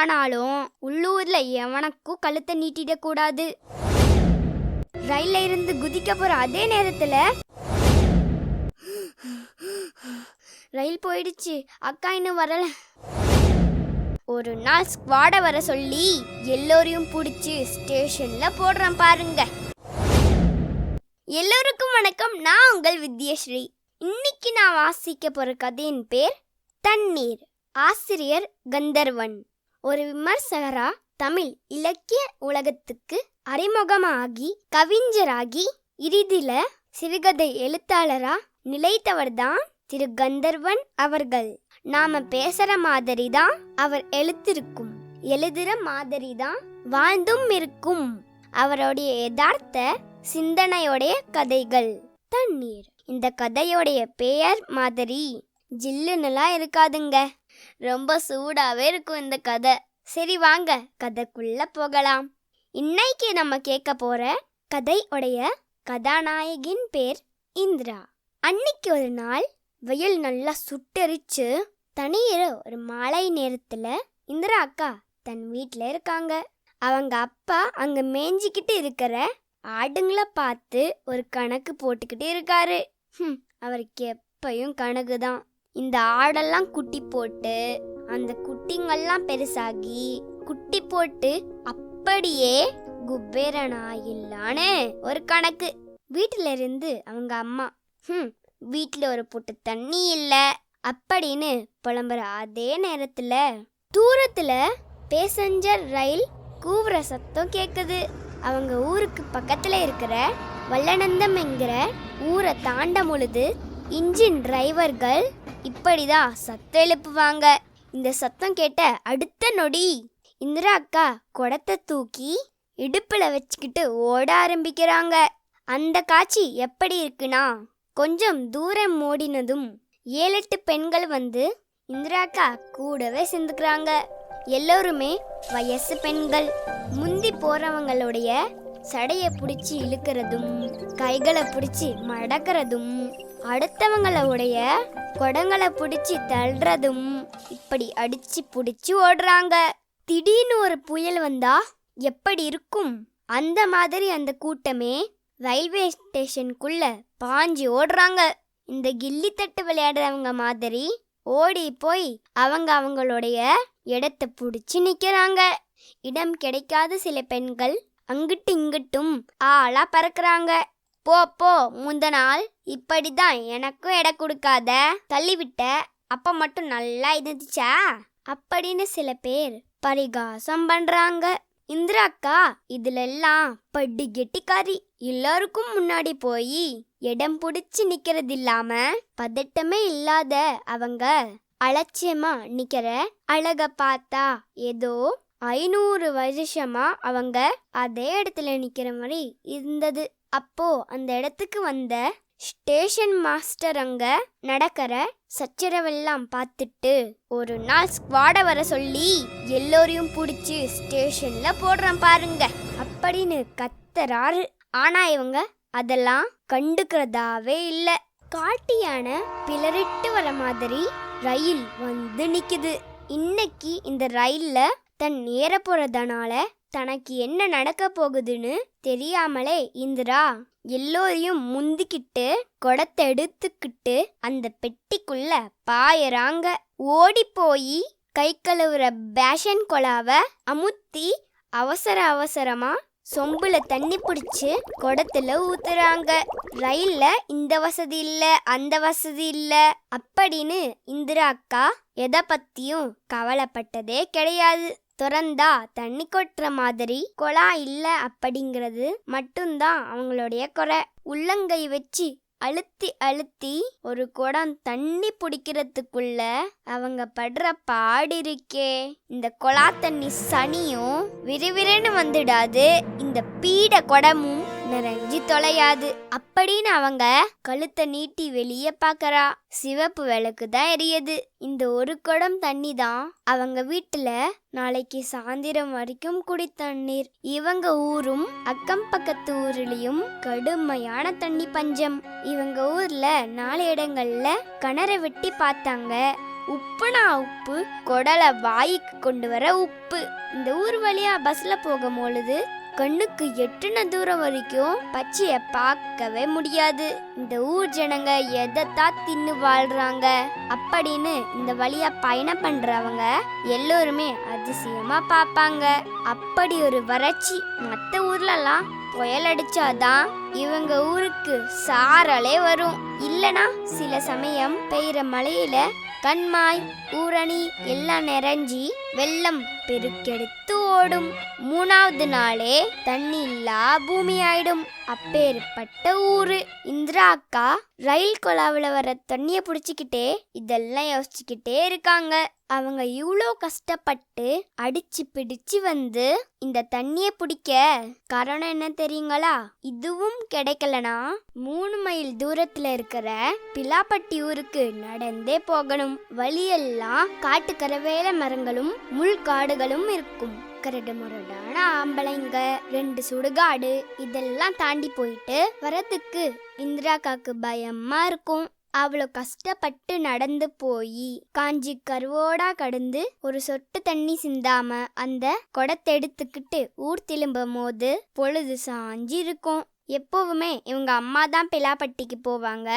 ஆனாலும் உள்ளூர்ல எவனுக்கும் கழுத்தை நீட்டிடக்கூடாது ரயில்ல இருந்து குதிக்க போற அதே நேரத்துல ரயில் போயிடுச்சு. அக்கா இன்னும் வரல. ஒரு நாள் ஸ்குவாட வர சொல்லி எல்லோரையும் பிடிச்சி ஸ்டேஷன்ல போடுறேன் பாருங்க. எல்லோருக்கும் வணக்கம். நான் உங்கள் வித்யஸ்ரீ. இன்னைக்கு நான் வாசிக்க போற கதையின் பேர் தண்ணீர். ஆசிரியர் கந்தர்வன். ஒரு விமர்சகரா தமிழ் இலக்கிய உலகத்துக்கு அறிமுகமாகி கவிஞராகி இறுதியில சிறுகதை எழுத்தாளரா நிலைத்தவர்தான் திரு கந்தர்வன் அவர்கள். நாம பேசுற மாதிரி தான் அவர் எழுத்திருக்கும். எழுதுற மாதிரி தான் வாழ்ந்தும் இருக்கும். அவருடைய யதார்த்த சிந்தனையுடைய கதைகள். தண்ணீர். இந்த கதையுடைய பெயர் மாதிரி. ஜில்லுன்னுலாம் இருக்காதுங்க. ரொம்ப சூடாவே இருக்கும் இந்த கதை. சரி வாங்க கதைக்குள்ள போகலாம். இன்னைக்கு நம்ம கேட்க போற கதை உடைய கதாநாயகின் பேர் இந்திரா. அன்னைக்கு ஒரு நாள் வெயில் நல்லா சுட்டரிச்சு தனியிற ஒரு மாலை நேரத்துல இந்திரா அக்கா தன் வீட்டில் இருக்காங்க. அவங்க அப்பா அங்க மேய்ஞ்சிக்கிட்டு இருக்கிற ஆடுங்களை பார்த்து ஒரு கணக்கு போட்டுக்கிட்டு இருக்காரு. அவருக்கு எப்பயும் கணக்கு தான் இந்த ஆடெல்லாம் குட்டி போட்டு அந்த குட்டிங்கள்லாம் பெருசாகி குட்டி போட்டு அப்படியே குபேரனாயில்லான்னு ஒரு கணக்கு. வீட்டில இருந்து அவங்க அம்மா ஹம், வீட்டில் ஒரு பொட்டு தண்ணி இல்லை அப்படின்னு புலம்புற அதே நேரத்துல தூரத்துல பேசஞ்சர் ரயில் கூவுற சத்தம் கேக்குது. அவங்க ஊருக்கு பக்கத்துல இருக்கிற வல்லநந்தம் என்கிற ஊரை தாண்ட முழுது இன்ஜின் டிரைவர்கள் இப்படிதான் சத்தம் எழுப்புவாங்க. இந்த சத்தம் கேட்ட அடுத்த நொடி. இந்திரா அக்கா குடத்தை தூக்கி இடுப்புல வச்சுக்கிட்டு ஓட ஆரம்பிக்கிறாங்க. அந்த காட்சி எப்படி இருக்குன்னா கொஞ்சம் தூரம் ஓடினதும் ஏழெட்டு பெண்கள் வந்து இந்திராக்கா கூடவே சேர்ந்துக்கிறாங்க எல்லோருமே வயசு பெண்கள். முந்தி போறவங்களுடைய சடையை பிடிச்சி இழுக்கிறதும் கைகளை பிடிச்சி மடக்கிறதும் அடுத்தவங்களுடைய குடங்களை பிடிச்சி தள்ளுறதும் இப்படி அடிச்சு பிடிச்சி ஓடுறாங்க. திடீர்னு ஒரு புயல் வந்தா எப்படி இருக்கும்? அந்த மாதிரி அந்த கூட்டமே ரயில்வே ஸ்டேஷனுக்குள்ள பாஞ்சு ஓடுறாங்க. இந்த கில்லி தட்டு விளையாடுறவங்க மாதிரி ஓடி போய் அவங்க அவங்களுடைய இடத்த பிடிச்சி நிக்கிறாங்க. இடம் கிடைக்காத சில பெண்கள் அங்கிட்டு இங்கிட்டும் ஆளா பறக்குறாங்க. போ போ முந்த நாள் இப்படிதான் எனக்கும் இடம் கொடுக்காத. தள்ளிவிட்ட. அப்ப மட்டும் நல்லா இருந்துச்சா? அப்படின்னு சில பேர் பரிகாசம் பண்றாங்க. இந்திரா அக்கா இதுல எல்லாம் படி கெட்டிக்காரி எல்லாருக்கும் முன்னாடி போய் இடம் பிடிச்சி நிக்கிறது இல்லாம பதட்டமே இல்லாத அவங்க அலட்சியமா நிக்கிற அழக பார்த்தா ஏதோ ஐநூறு வருஷமா அவங்க அதே இடத்துல நிக்கிற மாதிரி இருந்தது. அப்போ அந்த இடத்துக்கு வந்த ஸ்டேஷன் மாஸ்டர் அங்க நடக்கிற சச்சரவெல்லாம் பார்த்துட்டு ஒரு நாள் ஸ்குவாட வர சொல்லி எல்லோரையும் பிடிச்சி ஸ்டேஷன்ல போடுறேன் பாருங்க. அப்படின்னு கத்துறாரு. ஆனா இவங்க அதெல்லாம் கண்டுக்கிறதாவே இல்ல. காட்டு யானை வர மாதிரி ரயில் வந்து நிக்குது. இன்னைக்கு இந்த ரயில்ல தன் நேர போறதுனால தனக்கு என்ன நடக்க போகுதுன்னு தெரியாமலே இந்திரா எல்லோரையும் முந்திக்கிட்டு குடத்தை எடுத்துக்கிட்டு அந்த பெட்டிக்குள்ள பாயறாங்க. ஓடி போய் கை கழுவுற பேஷன் கொலாவை அமுத்தி அவசர அவசரமா சொம்புல தண்ணி பிடிச்சு குடத்துல ஊத்துறாங்க. ரயில்ல இந்த வசதி இல்ல அந்த வசதி இல்ல அப்படின்னு இந்திரா அக்கா எதை பத்தியும் கவலைப்பட்டதே கிடையாது. திறந்தா தண்ணி கொட்டுற மாதிரி கொலா இல்ல அப்படிங்கிறது மட்டும்தான் அவங்களுடைய குறை. உள்ளங்கை வச்சு அழுத்தி அழுத்தி ஒரு குடம் தண்ணி பிடிக்கிறதுக்குள்ள அவங்க படுற பாடு இருக்கே. இந்த கொலா தண்ணி சனியும் விறுவிறுன்னு வந்துடாது. இந்த பீட குடமும் நிறைஞ்சு தொலையாது? அப்படின்னு அவங்க கழுத்தை நீட்டி வெளியே பார்க்கறா. சிவப்பு விளக்கு தான் எரியுது. இந்த ஒரு குடம் தண்ணி தான் அவங்க வீட்டுல நாளைக்கு சாயந்திரம் வரைக்கும் குடி தண்ணீர். இவங்க ஊரும் அக்கம் பக்கத்து ஊர்லயும் கடுமையான தண்ணி பஞ்சம். இவங்க ஊர்ல நாலு இடங்கள்ல கிணற வெட்டி பார்த்தாங்க. உப்புனா உப்பு குடலை வாய்க்கு கொண்டு வர உப்பு. இந்த ஊர் வழியா பஸ்ல போகும் பொழுது கண்ணுக்கு எட்டுன தூரம் வரைக்கும் பச்சைய பார்க்கவே முடியாது. இந்த ஊர் ஜனங்க எதைத்தான் தின்னு வாழ்றாங்க? அப்படின்னு இந்த வழியா பயணம் பண்றவங்க எல்லோருமே அதிசயமா பார்ப்பாங்க. அப்படி ஒரு வறட்சி மற்ற ஊர்லலாம் புயல் அடிச்சாதான் இவங்க ஊருக்கு சாரலே வரும். இல்லனா சில சமயம் பெய்யுற மழையில கண்மாய் ஊரணி எல்லாம் நிறைஞ்சி வெள்ளம் பெருக்கெடுத்து ஓடும். மூணாவது நாளே தண்ணி இல்லா பூமி ஆயிடும் அப்பேற்பட்ட ஊரு. இந்திரா அக்கா ரயில் கொலாவில் வர தண்ணிய புடிச்சுக்கிட்டே இதெல்லாம் யோசிச்சுக்கிட்டே இருக்காங்க. அவங்க இவ்வளோ கஷ்டப்பட்டு அடிச்சு பிடிச்சு வந்து இந்த தண்ணிய பிடிக்க காரணம் என்ன தெரியுங்களா? இதுவும் கிடைக்கலனா? மூணு மைல் தூரத்துல இருக்கிற பிலாப்பட்டி ஊருக்கு நடந்தே போகணும். வழியெல்லாம் காட்டுக்கர வேலை மரங்களும் முள் காடுகளும் இருக்கும். கரடு முரடான ஆம்பளைங்க ரெண்டு சுடுகாடு இதெல்லாம் தாண்டி போயிட்டு வரதுக்கு இந்திராக்காக்கு பயமா இருக்கும். அவ்வளோ கஷ்டப்பட்டு நடந்து போய் காஞ்சி கருவோடா கடந்து ஒரு சொட்டு தண்ணி சிந்தாம அந்த குடத்தை எடுத்துக்கிட்டு ஊர் திரும்பும் போது பொழுது சாஞ்சி இருக்கும். எப்போவுமே இவங்க அம்மா தான் பிலாப்பட்டிக்கு போவாங்க.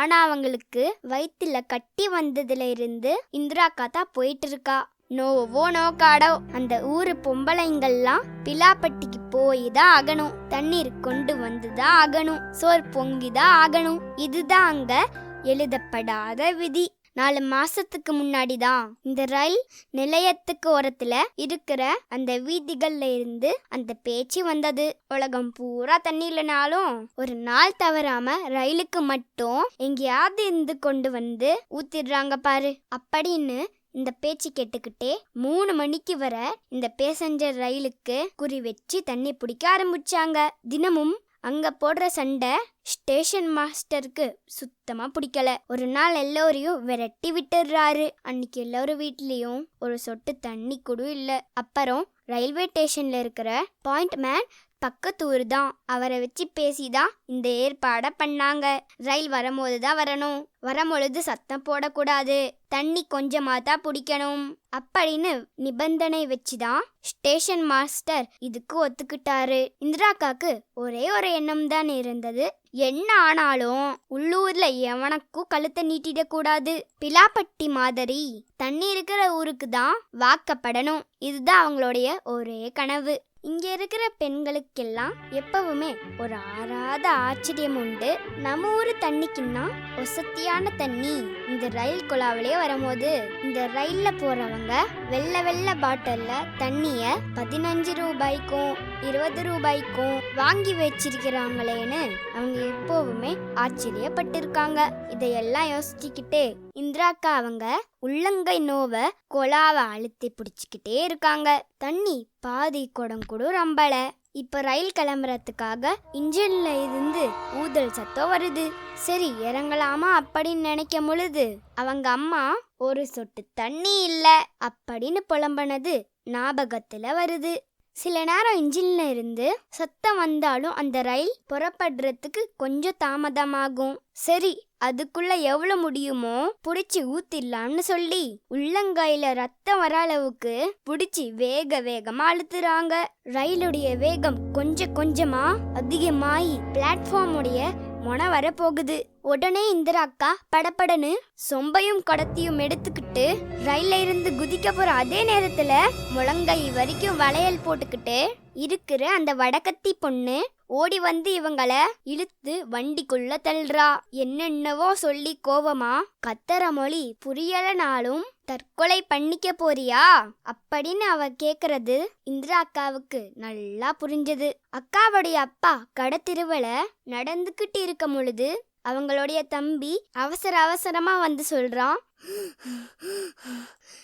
ஆனா அவங்களுக்கு வயிற்றுல கட்டி வந்ததுல இருந்து இந்திராக்கா தான் போயிட்டு இருக்கா. நோவோ நோக்காடோ. அந்த ஊரு பொம்பளைங்கள்லாம் பிலாப்பட்டிக்கு போய் தான் ஆகணும். தண்ணீர் கொண்டு வந்து தான் ஆகணும். சோர் பொங்கி தான் ஆகணும். இதுதான் அங்க எழுதப்படாத விதி. நாலு மாசத்துக்கு முன்னாடி தான் இந்த ரயில் நிலையத்துக்கு ஓரத்துல இருக்கிற அந்த வீதிகள்ல இருந்து அந்த பேச்சு வந்தது. உலகம் பூரா தண்ணி இல்லைனாலும் ஒரு நாள் தவறாம ரயிலுக்கு மட்டும் எங்கேயாவது இருந்து கொண்டு வந்து ஊத்திடுறாங்க பாரு. அப்படின்னு இந்த பேச்சு கேட்டுக்கிட்டே மூணு மணிக்கு வர இந்த பேசஞ்சர் ரயிலுக்கு குறி வச்சு தண்ணி பிடிக்க ஆரம்பிச்சாங்க. தினமும் அங்க போடுற சண்டை ஸ்டேஷன் மாஸ்டருக்கு சுத்தமா பிடிக்கல. ஒரு நாள் எல்லோரையும் விரட்டி விட்டுடுறாரு அன்னைக்கு எல்லாரும் வீட்லயும் ஒரு சொட்டு தண்ணி கூட இல்ல. அப்புறம் ரயில்வே ஸ்டேஷன்ல இருக்கிற பாயிண்ட் மேன் பக்கத்து ஊர் தான் அவரை வச்சு பேசிதான் இந்த ஏற்பாடை பண்ணாங்க. ரயில் வரும்போது தான் வரணும். வரும்பொழுது சத்தம் போடக்கூடாது. தண்ணி கொஞ்சமா தான் பிடிக்கணும். அப்படின்னு நிபந்தனை வச்சுதான் ஸ்டேஷன் மாஸ்டர் இதுக்கு ஒத்துக்கிட்டாரு. இந்திராக்காக்கு ஒரே ஒரு எண்ணம் தான் இருந்தது. என்ன ஆனாலும் உள்ளூர்ல எவனுக்கும் கழுத்தை நீட்டிடக்கூடாது. பிலாப்பட்டி மாதிரி தண்ணி இருக்கிற ஊருக்கு தான் வாக்கப்படணும். இதுதான் அவங்களுடைய ஒரே கனவு. இங்க இருக்கிற பெண்களுக்கெல்லாம் எப்பவுமே ஒரு ஆறாத ஆச்சரியம் உண்டு. நம்ம ஊரு தண்ணிக்குன்னா ஒசத்தியான தண்ணி. இந்த ரயில் குழாவிலே வரும்போது இந்த ரயில்ல போறவங்க வெள்ள வெள்ள பாட்டில்ல தண்ணிய பதினஞ்சு ரூபாய்க்கும் இருபது ரூபாய்க்கும் வாங்கி வச்சிருக்கிறாங்களேன்னு அவங்க எப்பவுமே ஆச்சரியப்பட்டிருக்காங்க. இதையெல்லாம் யோசிச்சுக்கிட்டு இந்திராக்கா அவங்க உள்ளங்கை நோவ கொலாவை அழுத்தி பிடிச்சிக்கிட்டே இருக்காங்க. தண்ணி பாதி குடம் கூட ரம்பல. இப்ப ரயில் கிளம்புறதுக்காக இன்ஜின்ல இருந்து ஊதல் சத்தம் வருது. சரி இறங்கலாமா அப்படின்னு நினைக்கும் பொழுது அவங்க அம்மா ஒரு சொட்டு தண்ணி இல்ல அப்படின்னு புலம்பனது ஞாபகத்துல வருது. சில நேரம் இன்ஜின்ல இருந்து சத்தம் வந்தாலும் அந்த ரயில் புறப்படுறதுக்கு கொஞ்சம் தாமதமாகும். சரி அதுக்குள்ள எவ்வளவு முடியுமோ புடிச்சு ஊத்திடலாம்னு சொல்லி உள்ளங்கையில ரத்தம் வர அளவுக்கு புடிச்சு வேக வேகமா அழுத்துறாங்க. ரயிலுடைய வேகம் கொஞ்சம் கொஞ்சமா அதிகமாயி பிளாட்ஃபார்முடைய மொன வரப்போகுது. உடனே இந்திராக்கா படபடன்னு சொம்பையும் கடத்தியும் எடுத்துக்கிட்டு ரயில்ல இருந்து குதிக்க போற அதே நேரத்துல முழங்கை வரைக்கும் வளையல் போட்டுக்கிட்டு இருக்கிற அந்த வடக்கத்தி பொண்ணு ஓடி வந்து இவங்கள இழுத்து வண்டிக்குள்ள தள்ளுறா. என்னென்னவோ சொல்லி கோவமா கத்தர மொழி புரியலனாலும் தற்கொலை பண்ணிக்க போறியா? அப்படின்னு அவ கேக்குறது இந்திரா அக்காவுக்கு நல்லா புரிஞ்சது. அக்காவுடைய அப்பா கடத்திருவல நடந்துகிட்டு இருக்கும் பொழுது அவங்களுடைய தம்பி அவசர அவசரமா வந்து சொல்றான்.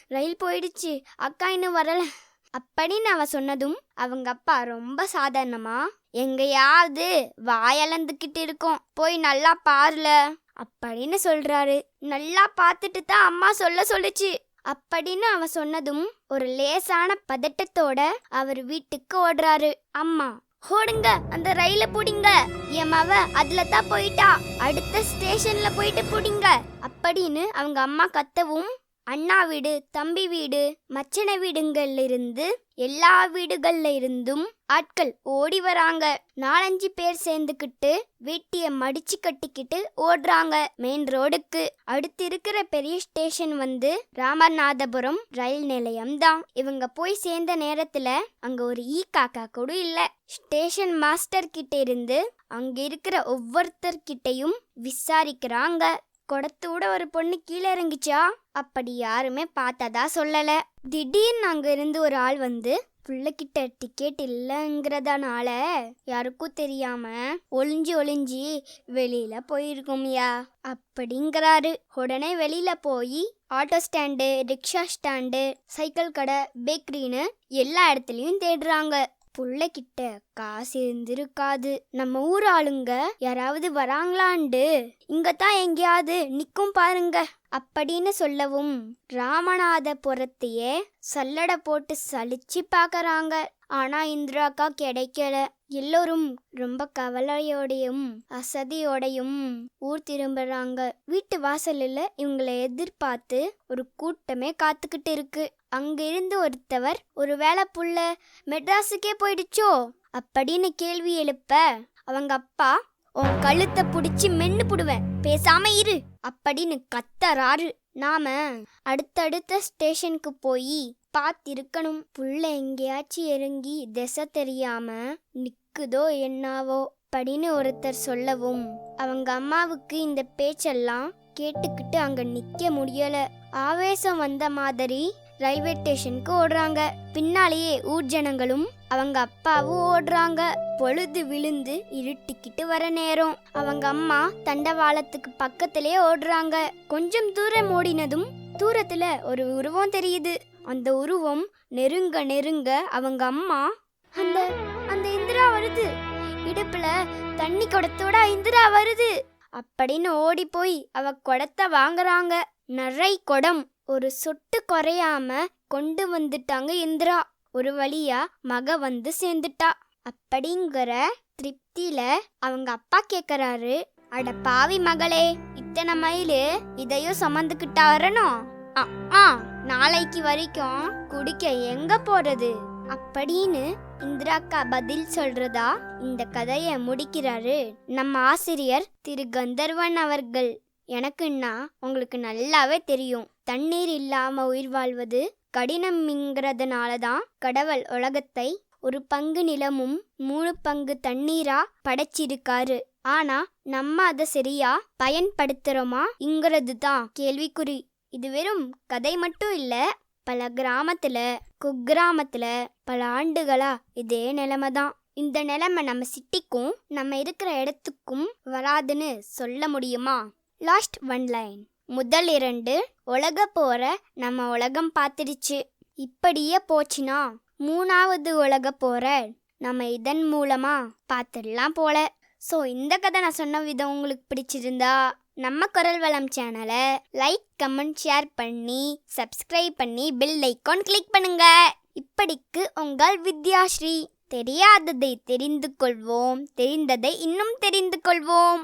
ரயில் போயிடுச்சு அக்கா இன்னும் வரல. அப்படின்னு அவ சொன்னதும் அவங்க அப்பா ரொம்ப சாதாரணமா எங்கேயாவது வாயளந்துக்கிட்டு இருக்கோம். போய் நல்லா பாருல. அப்படின்னு சொல்றாரு. நல்லா பார்த்துட்டு தான் அம்மா சொல்ல சொல்லுச்சு. அப்படின்னு அவ சொன்னதும் ஒரு லேசான பதட்டத்தோட அவர் வீட்டுக்கு ஓடுறாரு. அம்மா ஓடுங்க அந்த ரயில புடிங்க. என் மவ அதுல தான் போயிட்டா. அடுத்த ஸ்டேஷன்ல போயிட்டு புடிங்க. அப்படின்னு அவங்க அம்மா கத்தவும் அண்ணா வீடு தம்பி வீடு மச்சன வீடுங்கள்ல இருந்து எல்லா வீடுகள்ல இருந்தும் ஆட்கள் ஓடி வராங்க. நாலஞ்சு பேர் சேர்ந்துக்கிட்டு வீட்டிய மடிச்சு கட்டிக்கிட்டு ஓடுறாங்க மெயின் ரோடுக்கு அடுத்து இருக்கிற பெரிய ஸ்டேஷன் வந்து ராமநாதபுரம் ரயில் நிலையம் தான் இவங்க போய் சேர்ந்த நேரத்துல அங்க ஒரு ஈ காக்கா கூட இல்ல. ஸ்டேஷன் மாஸ்டர் கிட்ட இருந்து அங்க இருக்கிற ஒவ்வொருத்தர்கிட்டையும் விசாரிக்கிறாங்க. குடத்தோட ஒரு பொண்ணு கீழே இறங்கிச்சா? அப்படி யாருமே பார்த்ததா சொல்லல. திடீர்னு அங்க இருந்து ஒரு ஆள் வந்து பிள்ளைகிட்ட டிக்கெட் இல்லைங்கிறதுனால யாருக்கும் தெரியாம ஒளிஞ்சு ஒளிஞ்சு வெளியில போயிருக்கோம்யா அப்படிங்கிறாரு. உடனே வெளியில போய் auto stand rickshaw stand cycle கடை பேக்கரின்னு எல்லா இடத்துலயும் தேடுறாங்க. புள்ளைகிட்ட காசு இருந்திருக்காது. நம்ம ஊர் ஆளுங்க யாராவது வராங்களாண்டு இங்க தான் எங்கேயாவது நிக்கும் பாருங்க. அப்படின்னு சொல்லவும் ராமநாதபுரத்தையே சல்லட போட்டு சலிச்சு பாக்குறாங்க ஆனா இந்திராக்கா கிடைக்கல. எல்லோரும் ரொம்ப கவலையோடையும் அசதியோடையும் ஊர் திரும்புறாங்க. வீட்டு வாசல்ல இவங்களை எதிர்பார்த்து ஒரு கூட்டமே காத்துக்கிட்டு இருக்கு. அங்கிருந்து ஒருத்தவர் ஒரு வேலை புள்ள மெட்ராஸுக்கே போயிடுச்சோ? அப்படின்னு கேள்வி எழுப்ப அவங்க அப்பா உன் கழுத்தை பிடிச்சி மென்னு புடுவேன். பேசாம இரு. அப்படின்னு கத்தறாரு. நாம அடுத்தடுத்த ஸ்டேஷனுக்கு போய் பார்த்திருக்கணும் புள்ள எங்கேயாச்சும் இறங்கி திசை தெரியாம நிக்குதோ என்னாவோ அப்படின்னு ஒருத்தர் சொல்லவும். அவங்க அம்மாவுக்கு இந்த பேச்செல்லாம் கேட்டுக்கிட்டு அங்க நிக்க முடியல. ஆவேசம் வந்த மாதிரி ரயில்வே ஸ்டேஷனுக்கு ஓடுறாங்க. பின்னாலேயே ஊர் ஜனங்களும் அவங்க அப்பாவும் ஓடுறாங்க. பொழுது விழுந்து இருட்டிக்கிட்டு வர நேரம். அவங்க அம்மா தண்டவாளத்துக்கு பக்கத்திலே ஓடுறாங்க. கொஞ்சம் தூரம் ஓடினதும் தூரத்துல ஒரு உருவம் தெரியுது. அந்த உருவம் நெருங்க நெருங்க அவங்க அம்மா அந்த அந்த இந்திரா வருது. இடுப்புல தண்ணி குடத்தோட இந்திரா வருது. அப்படின்னு ஓடி போய் அவ குடத்தை வாங்குறாங்க. நிறை குடம் ஒரு சொட்டு குறையாம கொண்டு வந்துட்டாங்க இந்திரா. ஒரு வழியா மக வந்து சேர்ந்துட்டா. அப்படிங்கிற திருப்தியில அவங்க அப்பா கேக்குறாரு அட பாவி மகளே இத்தனை மைலு இதையும் சுமந்துக்கிட்டா வரணும் அம்மா ஆ நாளைக்கு வரைக்கும் குடிக்க எங்க போறது? அப்படின்னு இந்திராக்கா பதில் சொல்றதா இந்த கதைய முடிக்கிறாரு நம்ம ஆசிரியர் திரு கந்தர்வன் அவர்கள். எனக்குன்னா உங்களுக்கு நல்லாவே தெரியும். தண்ணீர் இல்லாம உயிர் வாழ்வது கடினம்ங்கிறதுனால தான் கடவுள் உலகத்தை ஒரு பங்கு நிலமும் மூணு பங்கு தண்ணீரா படைச்சிருக்காரு. ஆனா நம்ம அதை சரியா பயன்படுத்துறோமா? இங்கிறது தான் கேள்விக்குறி. இது வெறும் கதை மட்டும் இல்ல பல கிராமத்துல குக்கிராமத்துல பல ஆண்டுகளா இதே நிலைமை தான் இந்த நிலைமை நம்ம சிட்டிக்கும் நம்ம இருக்கிற இடத்துக்கும் வராதுன்னு சொல்ல முடியுமா? லாஸ்ட் ஒன் லைன் முதல் இரண்டு உலக போற நம்ம உலகம் பார்த்துடுச்சு. இப்படியே போச்சுன்னா மூணாவது உலக போற நம்ம இதன் மூலமா பார்த்துடலாம் போல. ஸோ இந்த கதை நான் சொன்ன விதம் உங்களுக்கு பிடிச்சிருந்தா நம்ம குரல் வளம் சேனலை லைக் கமெண்ட் ஷேர் பண்ணி சப்ஸ்கிரைப் பண்ணி பெல் ஐக்கான் கிளிக் பண்ணுங்க. இப்படிக்கு உங்கள் வித்யாஸ்ரீ. தெரியாததை தெரிந்து கொள்வோம். தெரிந்ததை இன்னும் தெரிந்து கொள்வோம்.